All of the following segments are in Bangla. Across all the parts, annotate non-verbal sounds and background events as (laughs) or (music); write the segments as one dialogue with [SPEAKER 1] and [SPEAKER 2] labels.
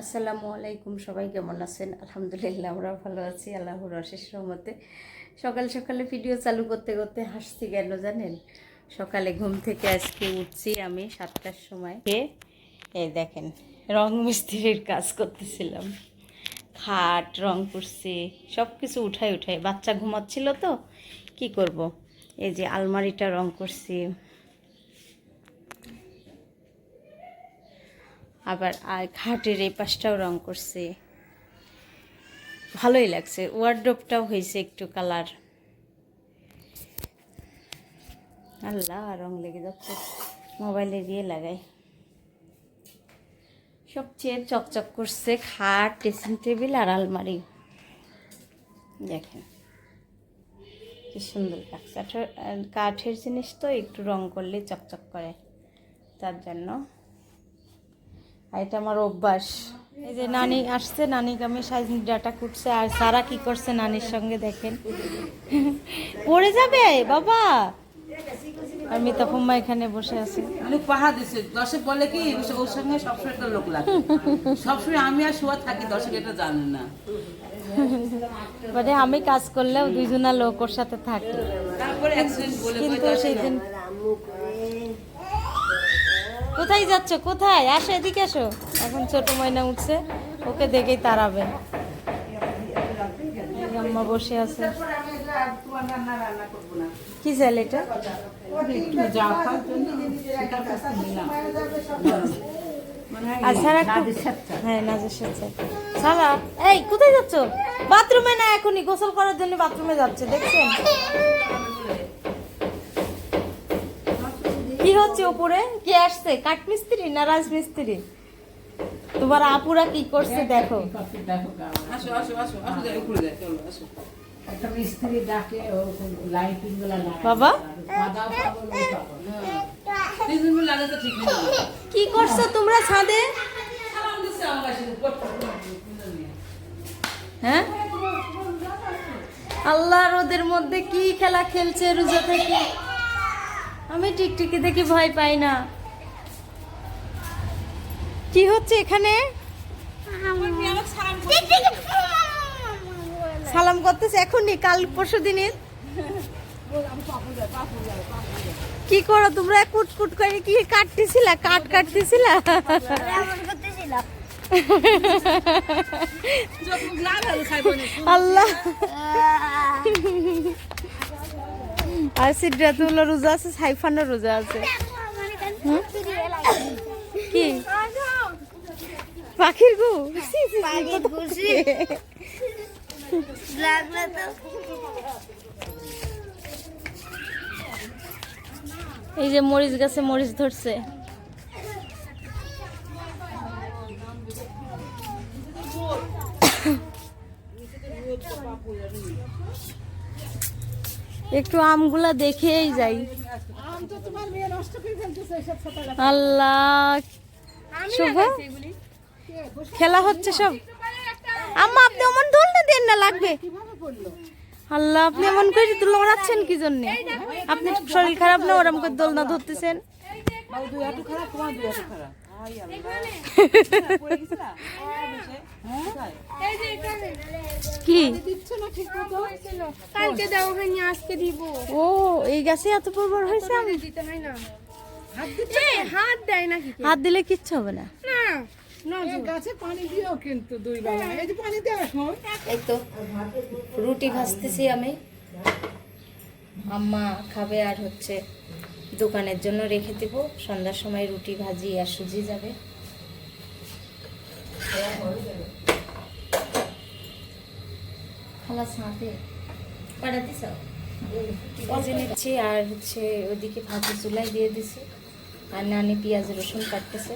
[SPEAKER 1] আসসালামু আলাইকুম, সবাই কেমন আছেন? আলহামদুলিল্লাহ আমরা ভালো আছি, আল্লাহর অশেষ রহমতে। সকাল সকালে ভিডিও চালু করতে করতে হাসছি কেন জানেন? সকালে ঘুম থেকে আজকে উঠছি আমি সাতটার সময়। এই দেখেন, রং মিস্ত্রির কাজ করতেছিলাম। খাট, রং করছি সব কিছু উঠাই উঠাই বাচ্চা ঘুমাচ্ছিল তো, কি করব? এই যে আলমারিটা রং করছি। আবার আর খাটের এই পাশটাও রং করছে। ভালোই লাগছে। ওয়ার্ড্রপটাও হয়েছে একটু কালার আল্লাহ, রং লেগে যাচ্ছে। মোবাইলে দিয়ে লাগাই। সবচেয়ে চকচক করছে খাট ড্রেসিং টেবিল আর আলমারি। দেখেন। কি সুন্দর কাঠের জিনিস তো একটু রং করলে চকচক করে। তার জন্য আর এটা আমার অভ্যাস। এই যে নানি আসছে নানিকে আমি সাইজ ডাটা কুটছে আর সারা কি করছে নানির সঙ্গে দেখেন। পড়ে যাবে বাবা। আর মিতাপুম্মা এখানে বসে আছে।
[SPEAKER 2] অনেক পাহাড় দিছে। দর্শক বলে কি ওর সঙ্গে সবসময় একটা লোক লাগে। সবসময় আমি আর শোয়া থাকি দর্শক এটা জানে না।
[SPEAKER 1] মানে আমি কাজ করলেও দুইজনা লোক ওর সাথে থাকে।
[SPEAKER 2] তারপরে অ্যাক্সিডেন্ট বলে
[SPEAKER 1] কিন্তু সেই দিন কোথায় যাচ্ছ? কোথায়? আসো, এদিকে আসো। এখন ছোট ময়না উঠছে, ওকে দেখেই তাড়াবে। আম্মা বসে আছে। কি চাল এটা। হ্যাঁ এই, কোথায় যাচ্ছ? বাথরুমে না এখনই? গোসল করার জন্য বাথরুমে যাচ্ছে, দেখছেন? কি হচ্ছে উপরে? কে আসছে? কাঠমিস্ত্রি না রাজমিস্ত্রি? তোমার আপুরা কি করছে দেখো।
[SPEAKER 2] দেখো। আসো আসো আসো আসো উপরে চলো আসো।
[SPEAKER 1] বাবা? কি করছ তোমরা ছাদে? হ্যাঁ? আল্লাহ রোদের মধ্যে কি খেলা খেলছে রোজা থেকে? আমি টিকটিকি দেখি ভয় পাই না। কি হচ্ছে এখানে? সালাম করতেছে এখনই কাল পরশু দিনের। কি করো তোমরা? কুট কুট করে কি কাটতেছিলা? কাট কাটতেছিলা? আল্লাহ। আর সিদ্ধাতুল্লাহ রোজা আছে সাইফানের রোজা আছে। কি? পাখির গু? এই যে মরিচ গাছে মরিচ ধরছে। একটু আমগুলা দেখেই যাই। আল্লাহ শুভ? খেলা হচ্ছে সব? আম্মা আপনি অমন না দেন না লাগবে। আল্লাহ আপনি এমন করে তুলে ওড়াচ্ছেন কি জন্য? আপনি শরীর খারাপ না ওরম করে দোলনা ধরতেছেন?
[SPEAKER 2] খারাপ।
[SPEAKER 1] কি
[SPEAKER 3] কালকে দাও হয়নি আজকে দিব
[SPEAKER 1] ও এই গাছে এত পরবার হয়েছে আম?
[SPEAKER 3] দিতে হয় না হাত দেয় কেউ?
[SPEAKER 1] হাত দিলে কিচ্ছু হবে না
[SPEAKER 3] না
[SPEAKER 2] গাছে পানি দিও কিন্তু দুই বেলা এই যে পানি দেওয়ার
[SPEAKER 1] এই তো রুটি ভাজতেছি আমি আম্মা খাবে আর হচ্ছে দোকানের জন্য রেখে দেবো। সন্ধ্যার সময় রুটি ভাজি আর সুজি যাবে। খালা সাথে পাঠাতে চাও? ভেজে নিচ্ছি আর হচ্ছে ওদিকে ভাজি চুলাই দিয়ে দিছি। আর নানি পেঁয়াজ রসুন কাটতেছে।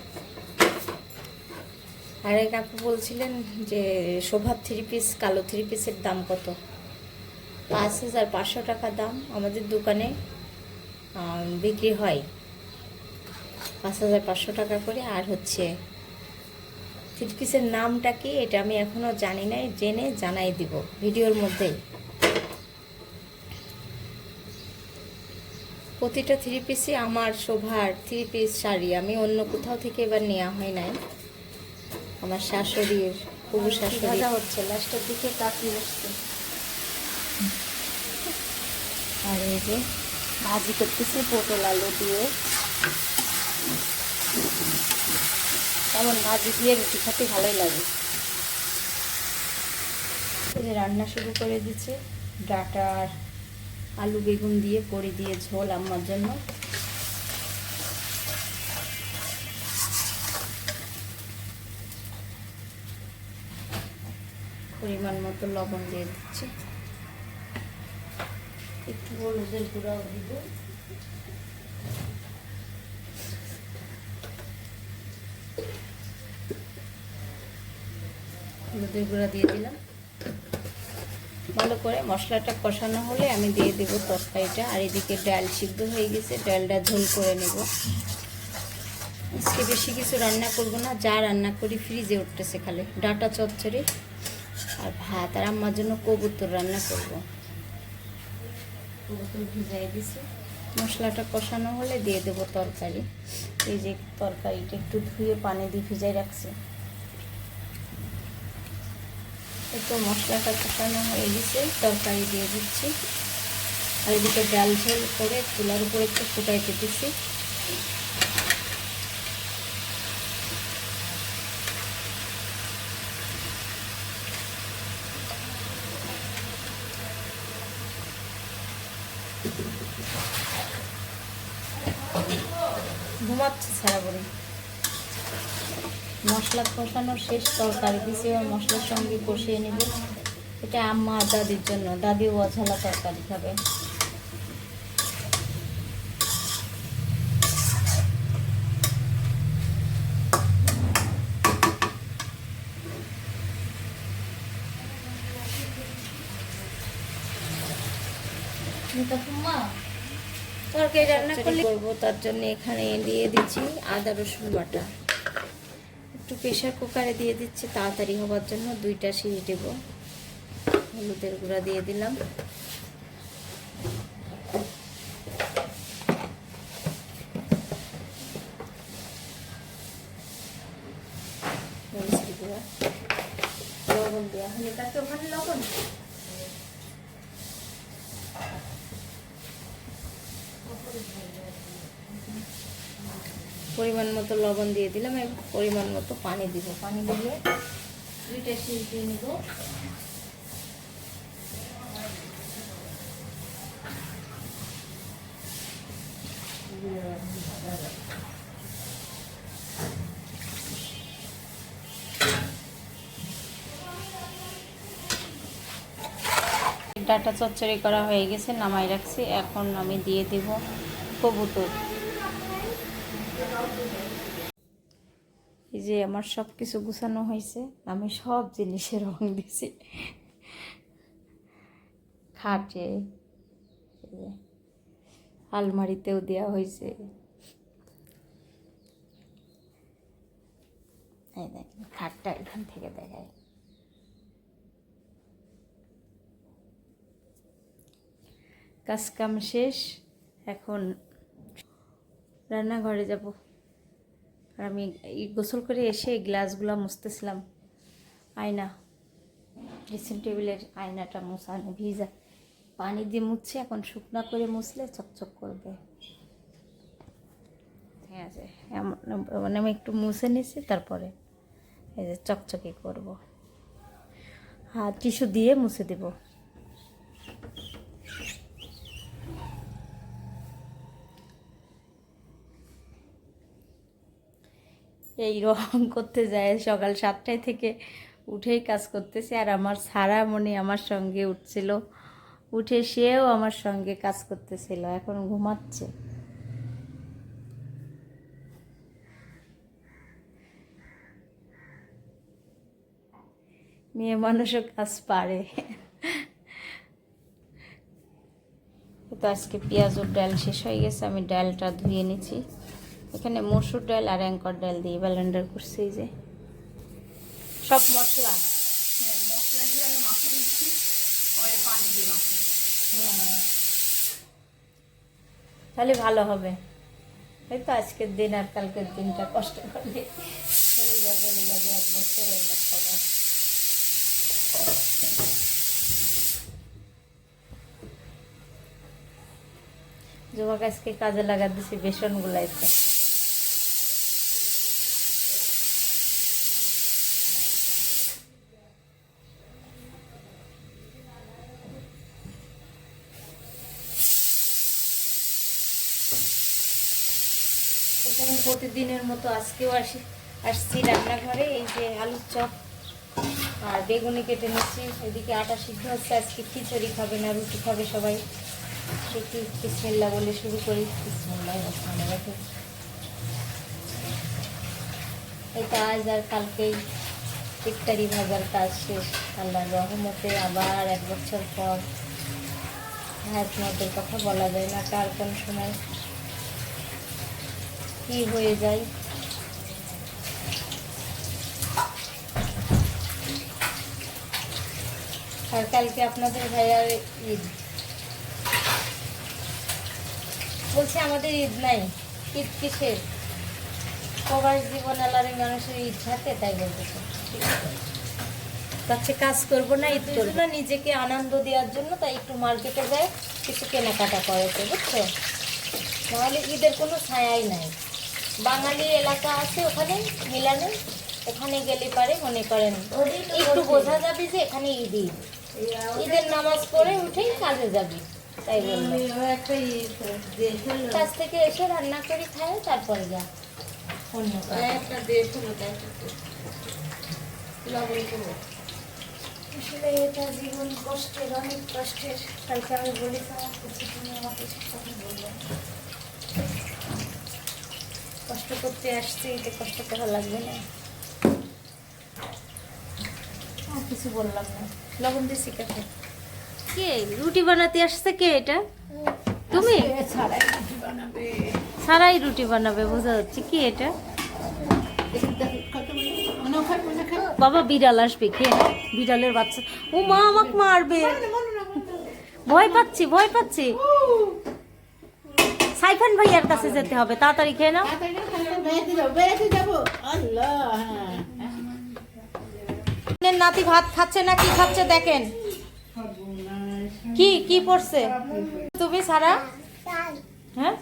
[SPEAKER 1] আর এক আপু বলছিলেন যে শোভার থ্রি পিস কালো থ্রি পিসের দাম কত? পাঁচ হাজার পাঁচশো টাকা দাম। আমাদের দোকানে বিক্রি হয়। পাঁচ হাজার পাঁচশো টাকা করে। আর হচ্ছে থ্রি পিসের নামটা কি? এটা আমি এখনও জানি না জেনে জানাই দিব ভিডিওর মধ্যেই। প্রতিটা থ্রি পিসই আমার শোভার থ্রি পিস শাড়ি। আমি অন্য কোথাও থেকে এবার নেওয়া হয় নাই। আমার শাশুড়ির পুরো শাশুড়ি হচ্ছে? লাস্টের দিকে কাকি আসছে আর এই যে ভাজি করতেছি পটল আলু দিয়ে। এমন ভাজি দিয়ে রুটি খেতে ভালোই লাগে। রান্না শুরু করে দিচ্ছে। ডাটা আর আলু বেগুন দিয়ে পরি দিয়ে ঝোল আমার জন্য। পরিমাণ মতো লবণ দিয়ে দিচ্ছি। হলুদের গুঁড়াও দিব হলুদের গুঁড়া দিয়ে দিলাম। ভালো করে মশলাটা কষানো হলে আমি দিয়ে দেব তরকারিটা। আর এদিকে ডাল সিদ্ধ হয়ে গেছে, ডালটা ঝোল করে নেব। আজকে বেশি কিছু রান্না করব না, যা রান্না করি ফ্রিজে উঠতেছে খালি। ডাটা চচ্চড়ি আর ভাত। আর আম্মার জন্য কবুতর রান্না করব। কবুতর ভিজাই দিছি। মশলাটা কষানো হলে দিয়ে দেব তরকারি। এই যে তরকারিটা একটু ধুয়ে পানি দিয়ে ভিজাই রাখছি। একটু মশলাটা কষানো হয়ে গেছে, তরকারি দিয়ে দিচ্ছি। আর এদিকে ডাল ঝোল করে চুলার উপরে একটু ফুটাইতে দিচ্ছি ঘুমাচ্ছে ছাড়া বলে মশলা কষানোর শেষ তরকারি দিয়েছি এবার মশলার সঙ্গে কষিয়ে নেব। এটা আম্মা আর দাদির জন্য। দাদিও অঝালা তরকারি খাবে। তরকারি রান্না করলে করব তার জন্য এখানে দিয়ে দিচ্ছি আদা রসুন বাটা। একটু প্রেশার কুকারে দিয়ে দিচ্ছি তাড়াতাড়ি হওয়ার জন্য দুইটা সিঁড়ি দেব। হলুদের গুঁড়া দিয়ে দিলাম মরিচের গুঁড়া লবণ দেওয়া হলে তাকে ওখানে লবণ পরিমাণ মতো লবণ দিয়ে দিলাম এবং পরিমাণ মতো পানি দিব। পানি দিয়ে দুইটা সিল দিয়ে নেব। ডাটা চচ্চড়ি করা হয়ে গেছে, নামাই রাখছি। এখন আমি দিয়ে দেব কবুতর। এই যে আমার সব কিছু গুছানো হয়েছে, আমি সব জিনিসের রং দিছি। খাটে আলমারিতেও দেওয়া হয়েছে। খাটটা এখান থেকে দেখায় কাজ কাম শেষ, এখন রান্নাঘরে যাব। আর আমি গোসল করে এসে গ্লাসগুলো মুছতেছিলাম। আয়না ড্রেসিং টেবিলের আয়নাটা মুছানো ভিজা। পানি দিয়ে মুছছে, এখন শুকনা করে মুছলে চকচক করবে। ঠিক আছে মানে আমি একটু মুছে নিছি, তারপরে এই যে চকচকে করব। আর টিস্যু দিয়ে মুছে দেবো। এই রং করতে যায়। সকাল সাতটায় থেকে উঠেই কাজ করতেছে। আর আমার সারা মনে আমার সঙ্গে উঠছিল। উঠে সেও আমার সঙ্গে কাজ করতেছিল। এখন ঘুমাচ্ছে। মেয়ে মানুষও কাজ পারে। তো আজকে পেঁয়াজুর ডাল শেষ হয়ে গেছে। আমি ডালটা ধুয়ে নিচ্ছি। এখানে মসুর ডাল আর অ্যাঙ্কর ডাল দিয়ে ব্যালেন্ডার করছি এই যে। সব মশলা? হুম। তাহলে ভালো হবে। এই তো আজকের দিন আর কালকের দিনটা কষ্ট করলে হয়ে পূজা চলে যাবে এক বছরের মতো। জমা গাছকে কাজে লাগা দিছি বেসন গুলাইতে এখানে প্রতিদিনের মতো আজকেও আসি আসছি রান্নাঘরে, এই যে আলুর চপ আর বেগুনি কেটে নিচ্ছি। এদিকে আটা সিদ্ধ হচ্ছে, আজকে খিচুড়ি খাবে না, রুটি খাবে সবাই। একটু বিসমিল্লা বলে শুরু করি। রাহিম। এটা আজ আর কালকেই ইফতারি ভাজার কাজ শেষ। আল্লাহর রহমতে আবার এক বছর পর হায়াতমতের কথা বলা যায় না, কার কোন সময় কি হয়ে যায়। আর কালকে আপনাদের ভাইয়ার ঈদ। বলছে আমাদের ঈদ নাই ঈদ কিসের? প্রবাস জীবন আলারে মানুষের ঈদ থাকে তাই বলতেছে। তাচ্ছে কাজ করব না ঈদ করব। না নিজেকে আনন্দ দেওয়ার জন্য তাই একটু মার্কেটে যায় কিছু কেনাকাটা করেছে বুঝছ? নাহলে ঈদের কোনো ছায়াই নাই। বাঙালি এলাকা আছে ওখানে মিলানে ওখানে গেলে পারে মনে করেন। একটু বোঝা যাবে যে এখানে ঈদ ঈদ। ঈদের নামাজ পড়ে উঠেই কাজে যাবি তাই বলল। কাজ থেকে এসে রান্না করে খায় তারপরে যা। অন্য কাজ। আসলে এটা জীবন কষ্টের অনেক কষ্টের। কালকে আমি বলেছিলাম তুমি আমাকে কথা কষ্ট করতে আসছি এতে কষ্ট করা লাগবে না। কিছু বললাম না। লবণ দিছি কাছে কে? রুটি বানাতে আসছে কে এটা? তুমি?
[SPEAKER 2] ছাড়াই রুটি বানাবে।
[SPEAKER 1] সারাই রুটি বানাবে বোঝা যাচ্ছে। কি এটা? বাবা বিড়াল আসবে কে? বিড়ালের বাচ্চা। ও মা আমাকে মারবে। ভয় পাচ্ছি ভয় পাচ্ছি। সাইফান ভাইয়ার কাছে যেতে হবে। তাড়াতাড়ি খেয়ে নাও
[SPEAKER 2] বেড়াতে যাব বেড়াতে যাব আল্লাহ হ্যাঁ
[SPEAKER 1] আপনার নাতি ভাত খাচ্ছে না কি খাচ্ছে দেখেন? কি কি পড়ছে? তুমি সারা? হ্যাঁ?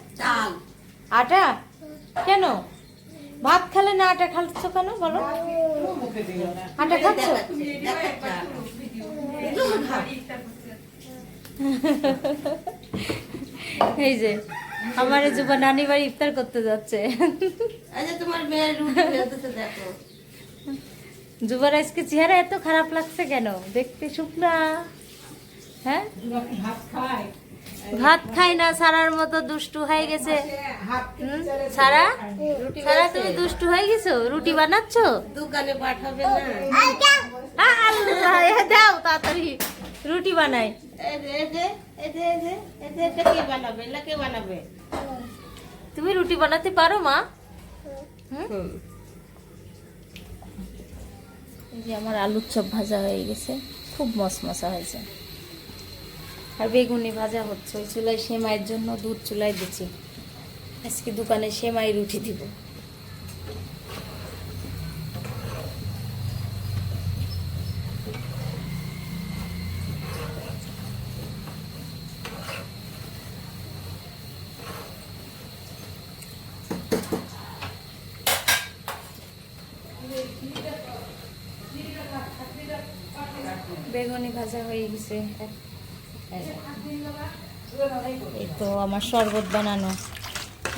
[SPEAKER 1] আটা? কেন? ভাত খেলে না আটা খাচ্ছ কেন বলো? আটা খাচ্ছ? এই যে আমার এই যুবা নানি বাড়ি ইফতার করতে যাচ্ছে।
[SPEAKER 3] আচ্ছা তোমার মেয়ের রুটি দেখো।
[SPEAKER 1] যুবার আজকে চেহারা এত খারাপ লাগছে কেন? দেখতে শুকনা। হ্যাঁ?
[SPEAKER 2] ভাত খায়
[SPEAKER 1] খাই না সারার মতো দুষ্টু হয়ে গেছে। সারা? সারা তুমি দুষ্টু হয়ে গেছো? রুটি বানাচ্ছ?
[SPEAKER 3] দোকানে পাঠাবে না।
[SPEAKER 1] আল্লাহ দাও তাড়াতাড়ি। রুটি বানাই। তুমি রুটি বানাতে পারো মা। হুম? এই যে আমার আলুর চপ ভাজা হয়ে গেছে, খুব মশমশা হয়েছে। আর বেগুনি ভাজা হচ্ছে, ওই চুলায় সেমাইয়ের জন্য দুধ চুলায় দিচ্ছি। আজকে দোকানে সেমাই রুটি দিব। বেগুনি ভাজা হয়ে গেছে। এই তো আমার শরবত বানানো।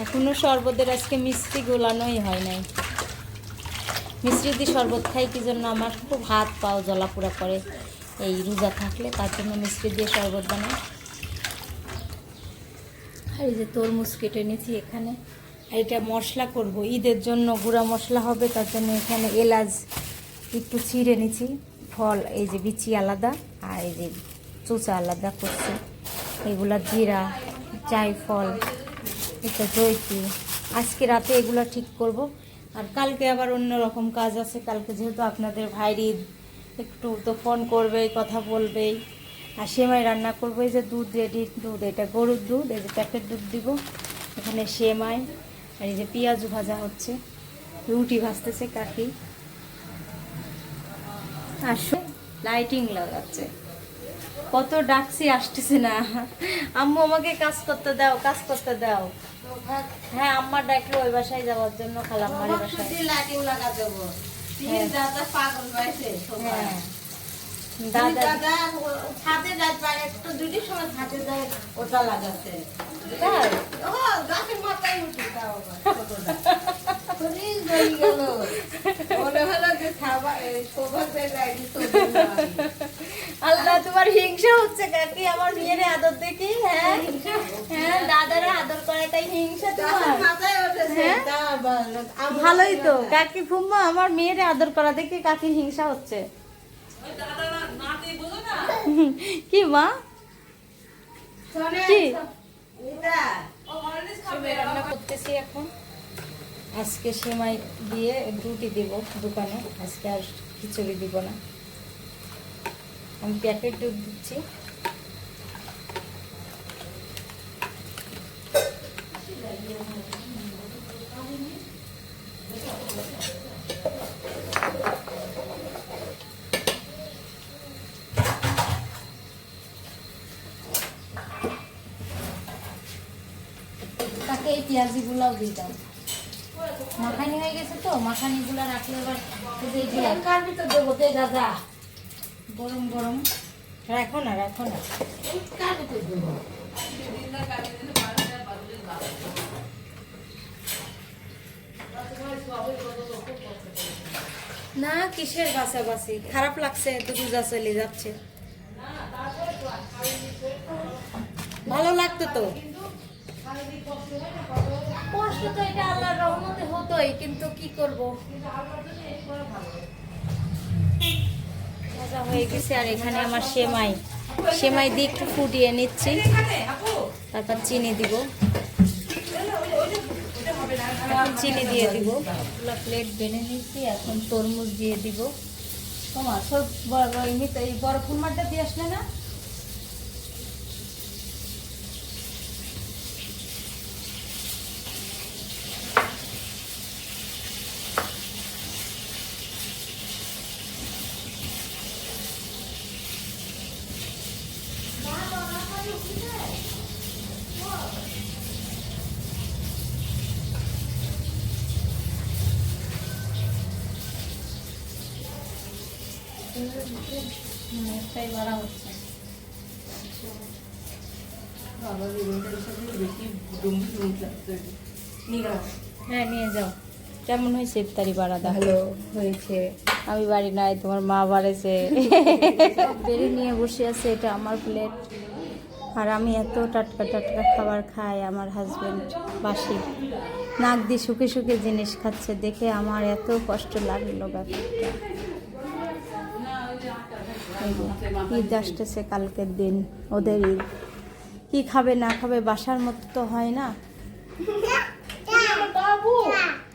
[SPEAKER 1] এখনও শরবতের আজকে মিষ্টি গোলানোই হয় নাই। মিষ্টি দিয়ে শরবত খাই, কি জন্য আমার খুব হাত পাও জ্বলাপোড়া করে? এই রোজা থাকলে তার জন্য মিষ্টি দিয়ে শরবত বানাই। আর এই যে তরমুজ কেটে নিয়েছি এখানে। আর এটা মশলা করব। ঈদের জন্য গুঁড়া মশলা হবে, তার জন্য এখানে এলাচ একটু ছিঁড়ে নিছি ফল, এই যে বিচি আলাদা আর এই যে চোচা আলাদা করছি। এগুলা জিরা জায়ফল এটা জৈতি আজকে রাতে এগুলো ঠিক করব। আর কালকে আবার অন্য রকম কাজ আছে। কালকে যেহেতু আপনাদের ভাইয়ের ঈদ একটু তো ফোন করবে, কথা বলবেই আর সেমাই রান্না করব। এই যে দুধ রেডি, দুধ, এটা গরুর দুধ, এই যে প্যাকেট দুধ দিব। এখানে সেমাই, আর এই যে পেঁয়াজ ভাজা হচ্ছে। রুটি ভাজতেছে কাকি। আসো। লাইটিং লাগাচ্ছে। কত ডাকছি আসতেছে না। আম্মু আমাকে কাজ করতে দাও কাজ করতে দাও। হ্যাঁ আম্মা ডাকলে ওই বাসায় যাওয়ার জন্য খালাম্মার বাসায়।
[SPEAKER 2] লাইটিং লাগা দেবো।
[SPEAKER 1] হ্যাঁ।
[SPEAKER 2] দাদা পাগল হয়েছে
[SPEAKER 1] হ্যাঁ। দাদা
[SPEAKER 2] দাদা ছাদে যায় পারে একটু দুটির সময় ছাদে যায় ওটা লাগাতে।
[SPEAKER 1] তাই?
[SPEAKER 2] ও গাছের মাথায় উঠে তাও শরীর জ্বলি গেল। মনে হলো যে খাবার এই সৌভাগ্যের
[SPEAKER 1] আল্লাহ তোমার হিংসা হচ্ছে কাকি আমার মেয়ের আদর দেখি হ্যাঁ? হ্যাঁ দাদারা আদর করে তাই হিংসা তোমার। হ্যাঁ?
[SPEAKER 2] তা আবার আমার
[SPEAKER 1] ভালোই তো কাকি ফুম্মা আমার মেয়ের আদর করা দেখি কাকি হিংসা হচ্ছে। (laughs) কি মা? কি? রান্না করতেছি এখন। আজকে সেমাই দিয়ে রুটি দিব দোকানে আজকে আর খিচুড়ি দিব না। আমি প্যাকেট দুধ দিচ্ছি। তাকে এই পেঁয়াজিগুলাও দিয়ে দাও। মাখানি হয়ে গেছে তো মাখানিগুলো রাখলে এবার এই যে
[SPEAKER 2] কার ভিতর দেবো দে দাদা?
[SPEAKER 1] গরম গরম। রাখো না রাখো না।
[SPEAKER 2] দেবো?
[SPEAKER 1] না কিসের বাসাবাসি? খারাপ লাগছে দুজা চলে যাচ্ছে। ভালো লাগতো তো। কষ্ট তো এটা আল্লাহর রহমতে হতোই, কিন্তু কি করব? হয়ে গেছে আর এখানে আমার সেমাই। সেমাই দিয়ে একটু ফুটিয়ে নিচ্ছি। তারপর চিনি দিব। চিনি দিয়ে দিব। প্লেট বেনে নিচ্ছি এখন তরমুজ দিয়ে দিব। তোমার সব এই বড় ফুলমারটা দিয়ে আসলে না? বাড়া হচ্ছে হ্যাঁ নিয়ে যাও। কেমন হয়েছে ইফতারি
[SPEAKER 2] ভালো হয়েছে।
[SPEAKER 1] আমি বাড়ি নাই তোমার মা বাড়েছে। (laughs) নিয়ে বসে আছে এটা আমার প্লেট আর আমি এত টাটকা টাটকা খাবার খাই আমার হাজবেন্ড বাসি। নাক দিয়ে শুকে শুকে জিনিস খাচ্ছে দেখে আমার এত কষ্ট লাগল ব্যাপারটা। ঈদ আসতেছে কালকের দিন ওদের ঈদ। কি খাবে না খাবে বাসার মতো তো হয় না।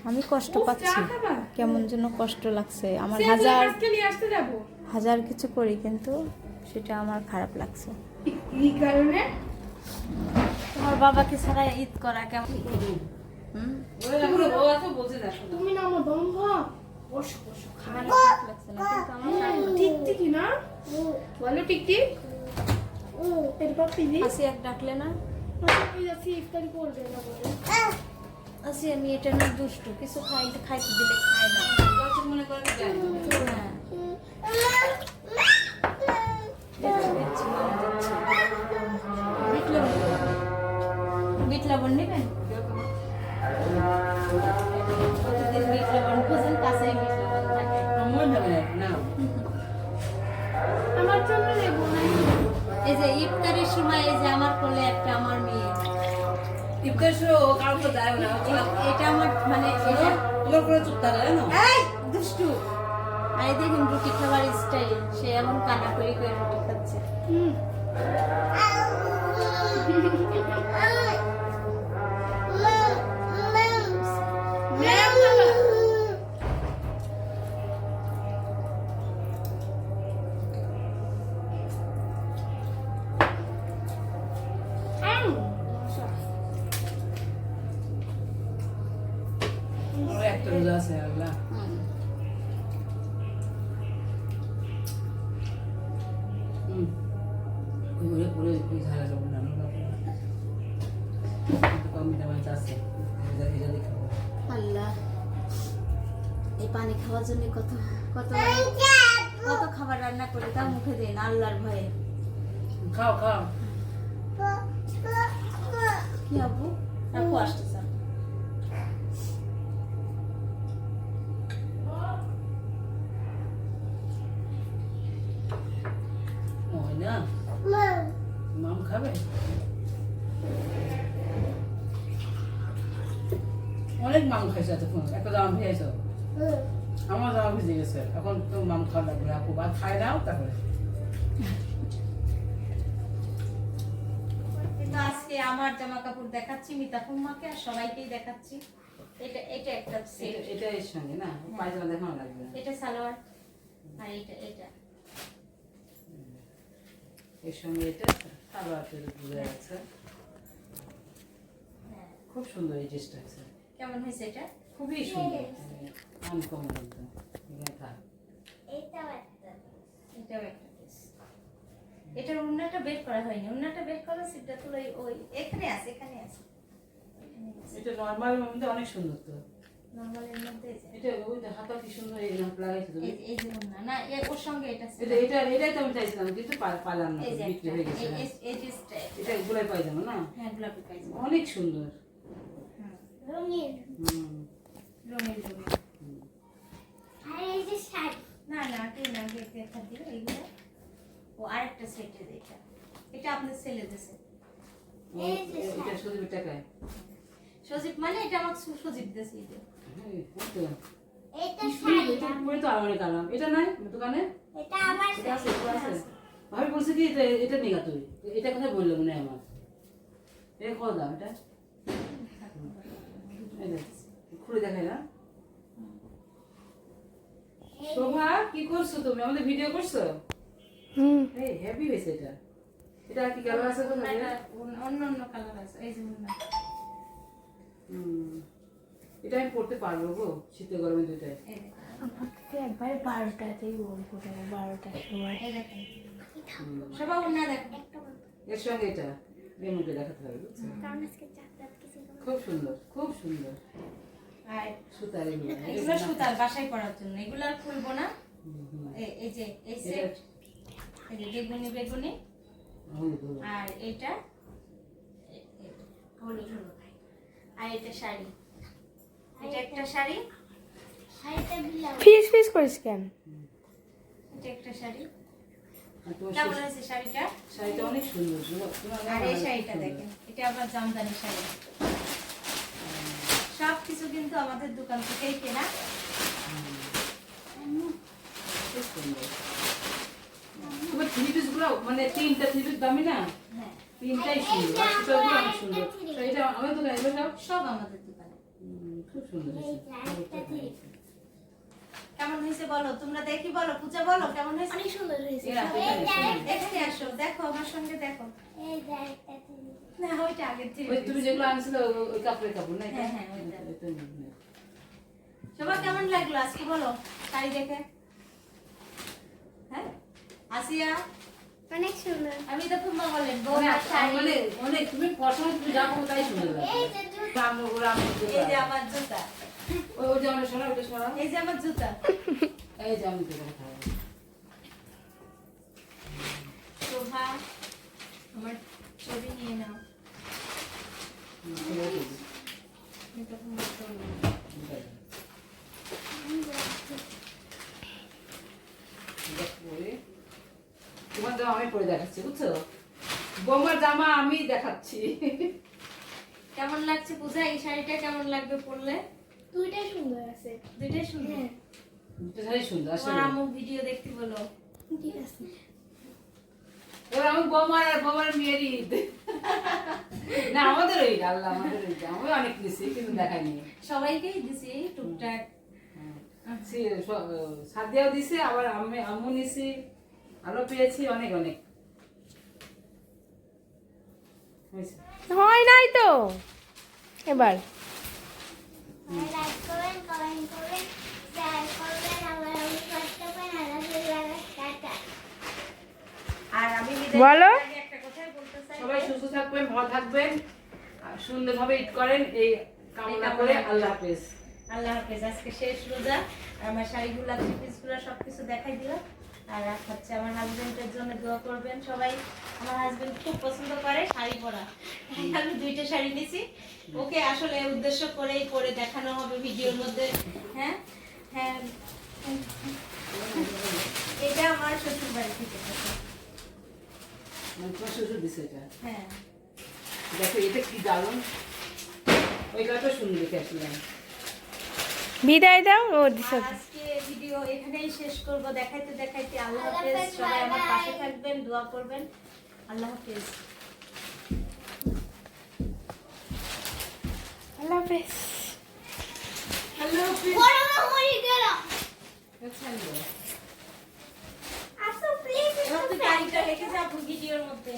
[SPEAKER 1] আমি কষ্ট পাচ্ছি কেমন যেন কষ্ট লাগছে। আমার হাজার
[SPEAKER 3] নিয়ে আসতে যাব।
[SPEAKER 1] হাজার কিছু করি কিন্তু সেটা আমার খারাপ লাগছে।
[SPEAKER 3] কারণে?
[SPEAKER 1] তোমার বাবাকে ছাড়া ঈদ করা কেমন?
[SPEAKER 3] তুমি না আমার বন্ধ? বসো বসো
[SPEAKER 1] খারাপ লাগছে না, কিন্তু আমার
[SPEAKER 3] ঠিকই না? বলো ঠিক এরপর
[SPEAKER 1] আসি এক ডাকলে না?
[SPEAKER 3] যাচ্ছি ইফতারি করবে না বলে।
[SPEAKER 1] আসি আমি এটা না দুষ্ট কিছু খাইতে খাইতে দিলে খায় না। হ্যাঁ মনে। বিট লবণ বিট লবণ নেবেন? প্রতিদিন বিট লবণ খোঁজেন কাছেই
[SPEAKER 3] জন্য নেব
[SPEAKER 1] এই যে ইফতারের সময় এই যে আমার কোলে একটা আমার মেয়ে। এটা আমার মানে এটা এই দুষ্টু। আর এই দেখুন রুটি খাবার স্টাইল সে এমন কানা করে করে রুটি খাচ্ছে।
[SPEAKER 3] হুম।
[SPEAKER 1] জন্য কত কত কত খাবার রান্না করে তা মুখে দেন আল্লাহর ভয়ে।
[SPEAKER 4] খাও খাও।
[SPEAKER 1] কি আবু আপু
[SPEAKER 4] ওই মাম খাবে? অনেক মাম খাইছে এতক্ষণ একটা জামা ভিজাইছ আমার জামা ভিজে গেছে। এখন তো মাম খাওয়া লাগবে আপু বা খাই নাও তারপরে।
[SPEAKER 1] আজকে আমার জামা কাপড় দেখাচ্ছি মিতা ফুম্মাকে আর সবাইকেই দেখাচ্ছি। এটা এটা একটা সেট
[SPEAKER 4] এটা- এর সঙ্গে না পায়জামা দেখানো লাগবে না।
[SPEAKER 1] এটা সালোয়ার আর এটা এটা।
[SPEAKER 4] এর সঙ্গে এটা হাতের বুঝে যাচ্ছে
[SPEAKER 1] হ্যাঁ।
[SPEAKER 4] খুব সুন্দর এই ড্রেসটা আছে।
[SPEAKER 1] কেমন হয়েছে এটা?
[SPEAKER 4] খুবই সুন্দর।
[SPEAKER 1] এটার উন্নাটা বের করা হয়নি। উন্নাটা বের করা সেটা তো ওই ওই এখানে আছে এখানে আছে।
[SPEAKER 4] এটা নর্মাল মধ্যে অনেক সুন্দর তো।
[SPEAKER 1] নর্মালের মধ্যে
[SPEAKER 4] এটা ওই হাতা কি সুন্দর এই হাত লাগাইছে তুমি।
[SPEAKER 1] এই যে- এই না এ ওর সঙ্গে এটা
[SPEAKER 4] এটা এটা এটাই তো আমি চাইছিলাম কিন্তু পারলাম না
[SPEAKER 1] এই যে
[SPEAKER 4] বিক্রি হয়ে গেছে।
[SPEAKER 1] এই-
[SPEAKER 4] এটা গোলাই পায়জামা না?
[SPEAKER 1] হ্যাঁ গোলাপি
[SPEAKER 4] অনেক সুন্দর।
[SPEAKER 3] রঙিন।
[SPEAKER 4] হুম।
[SPEAKER 1] রঙিন রঙিন।
[SPEAKER 3] এই যে শাড়ি।
[SPEAKER 1] না না তুই না গিয়ে দেখা দিও এইগুলো। ও আরেকটা সেটে এটা এটা আপনার ছেলে দিছে
[SPEAKER 3] এই যে
[SPEAKER 4] এটা সজীবের টাকায়?
[SPEAKER 1] সজীব মানে এটা আমার সজীব দিছে এই যে।
[SPEAKER 4] এই তো।
[SPEAKER 3] এটা শাড়ি
[SPEAKER 4] এটা পরে তো আর অনেক এটা নাই দোকানে?
[SPEAKER 3] এটা আমার
[SPEAKER 4] আছে আছে। ভাবি বলছে কি এটা এটা নিগা তুই। এটা কথা বলল মনে হয় আমার। এটা কত দাম এটা। খুলে দেখাই না। শোভা কি করছ তুমি? আমাদের ভিডিও করছ? হুম। এই হেভি হয়েছে এটা। এটা কি কালার আছে তো
[SPEAKER 1] উন্নাটা অন্য অন্য কালার আছে। এই যে
[SPEAKER 4] হুম। এটা আমি পড়তে পারব গো শীতে গরমে দুটাই
[SPEAKER 3] আমাকে একবার বারোটাতেই বলব বারোটার সময়।
[SPEAKER 1] সবাই উন্না দেখেন
[SPEAKER 4] এর সঙ্গে এটা লেমনকে দেখাতে হবে বুঝছ?
[SPEAKER 3] কারণ আজকে চারটা কিছু
[SPEAKER 4] খুব সুন্দর খুব সুন্দর। এগুলো
[SPEAKER 1] এগুলো সুতার বাসায় পরার জন্য। এগুলো আর খুলবো না। এই যে এই সেট এই যে বেগুনি বেগুনি। আর এটা হলুদ হলুদ। আর এটা শাড়ি। এটা একটা শাড়ি।
[SPEAKER 5] ফিস ফিস করিস কেন?
[SPEAKER 1] এটা একটা শাড়ি। কেমন হয়েছে শাড়িটা?
[SPEAKER 4] শাড়িটা অনেক সুন্দর।
[SPEAKER 1] আর এই শাড়িটা দেখেন। এটা আবার জামদানি শাড়ি। কিছু কিন্তু আমাদের দোকান থেকেই কেনা।
[SPEAKER 4] তোমার থ্রি পিসগুলো মানে তিনটা থ্রি পিস দামি না?
[SPEAKER 1] হ্যাঁ।
[SPEAKER 4] তিনটাই সুন্দর। আর অনেক সুন্দর। এটা আমার তো সব?
[SPEAKER 1] সব আমাদের দোকানে।
[SPEAKER 4] খুব সুন্দর
[SPEAKER 1] কেমন হয়েছে বলো? তোমরা দেখি বলো পূজা বলো কেমন হয়েছে?
[SPEAKER 3] অনেক সুন্দর হয়েছে?
[SPEAKER 1] এখানে আসো দেখো আমার সঙ্গে দেখো।
[SPEAKER 3] এই।
[SPEAKER 1] না ওইটা আগের থেকে
[SPEAKER 4] ওই তুমি যেগুলো আনছিলে ওই- ওই কাপড়ের কাপড় না?
[SPEAKER 1] হ্যাঁ, হ্যাঁ, ওইটা।
[SPEAKER 4] এটা নিয়ে নাও।
[SPEAKER 1] সবার কেমন লাগল আজকে বলো? শাড়ি দেখে। হ্যাঁ? আসিয়া?
[SPEAKER 3] অনেক সুন্দর।
[SPEAKER 1] আমি তো খুব বলেন বউ
[SPEAKER 4] মানে
[SPEAKER 1] আর শাড়ি
[SPEAKER 4] মানে অনেক। তুমি পছন্দ তুমি যা করো তাই সুন্দর
[SPEAKER 3] এই যে জুতো।
[SPEAKER 1] এই আমার জুতা।
[SPEAKER 4] ওই ওই যে আমরা শোনা ওটা শোনা
[SPEAKER 1] এই যে আমার জুতা।
[SPEAKER 4] এই যে আমি তোকে
[SPEAKER 1] শোভা আমার ছবি নিয়ে নাও
[SPEAKER 4] তোমার জামা আমি পরে দেখাচ্ছি বুঝছ? বৌমার জামা আমি দেখাচ্ছি।
[SPEAKER 1] কেমন লাগছে পূজা? এই শাড়িটা কেমন লাগবে পরলে?
[SPEAKER 3] দুইটাই সুন্দর আছে।
[SPEAKER 1] দুইটাই সুন্দর?
[SPEAKER 3] হ্যাঁ।
[SPEAKER 4] সুন্দর
[SPEAKER 1] তোমার
[SPEAKER 4] আসলে
[SPEAKER 1] আম্মু ভিডিও দেখতে বলো।
[SPEAKER 3] ঠিক আছে।
[SPEAKER 4] এবার আমি বৌমার আর বৌমার মেয়েরই ঈদ। না আমাদের ঈদ আল্লাহ আমাদের ঈদ। আমি অনেক নিছি কিন্তু দেখাইনি
[SPEAKER 1] সবাইকেই দিছি টুকটাক।
[SPEAKER 4] স- সাদিয়াও দিছে আবার আমি আম্মু নিছি আরও পেয়েছি অনেক অনেক।
[SPEAKER 5] হয় নাই তো? এবার।
[SPEAKER 3] লাইক করবেন কমেন্ট করবেন শেয়ার করবেন আমার আমি করতে পারেন আল্লাহ টাটা
[SPEAKER 1] আর আমি বিদায়
[SPEAKER 5] বলো।
[SPEAKER 1] একটা কথা
[SPEAKER 4] থাকবেন ভালো থাকবেন আর সুন্দরভাবে ঈদ করেন এই কামনা করে আল্লাহ হাফেজ।
[SPEAKER 1] আল্লাহ হাফেজ আজকে শেষ রোজা। আর আমার শাড়িগুলো থ্রি পিসগুলো সব কিছু দেখাই দিলাম আর হচ্ছে আমার হাজবেন্ডের জন্য দোয়া করবেন সবাই। আমার হাজবেন্ড খুব পছন্দ করে শাড়ি পরা। আমি দুইটা শাড়ি নিয়েছি ওকে আসলে উদ্দেশ্য করেই পরে দেখানো হবে ভিডিওর মধ্যে। হ্যাঁ? হ্যাঁ। এটা আমার শ্বশুর বাড়ি থেকে।
[SPEAKER 4] তোমার শ্বশুর দিছে এটা
[SPEAKER 1] হ্যাঁ।
[SPEAKER 4] দেখো এটা কি দারুণ। ওই কাটা শুনে দেখে আসলাম
[SPEAKER 5] বিদায় দাও ও দিছে।
[SPEAKER 1] আজকে ভিডিও এখানেই শেষ করব। দেখাইতে দেখাইতে আল্লাহ হাফেজ। সবাই আমার পাশে থাকবেন দোয়া করবেন। আল্লাহ হাফেজ।
[SPEAKER 5] আল্লাহ হাফেজ।
[SPEAKER 1] আল্লাহ হাফেজ।
[SPEAKER 4] ছাড়বো
[SPEAKER 3] আসো প্লিজ
[SPEAKER 1] এবার তুই গাড়িটা রেখে যাব ভিডিওর মধ্যে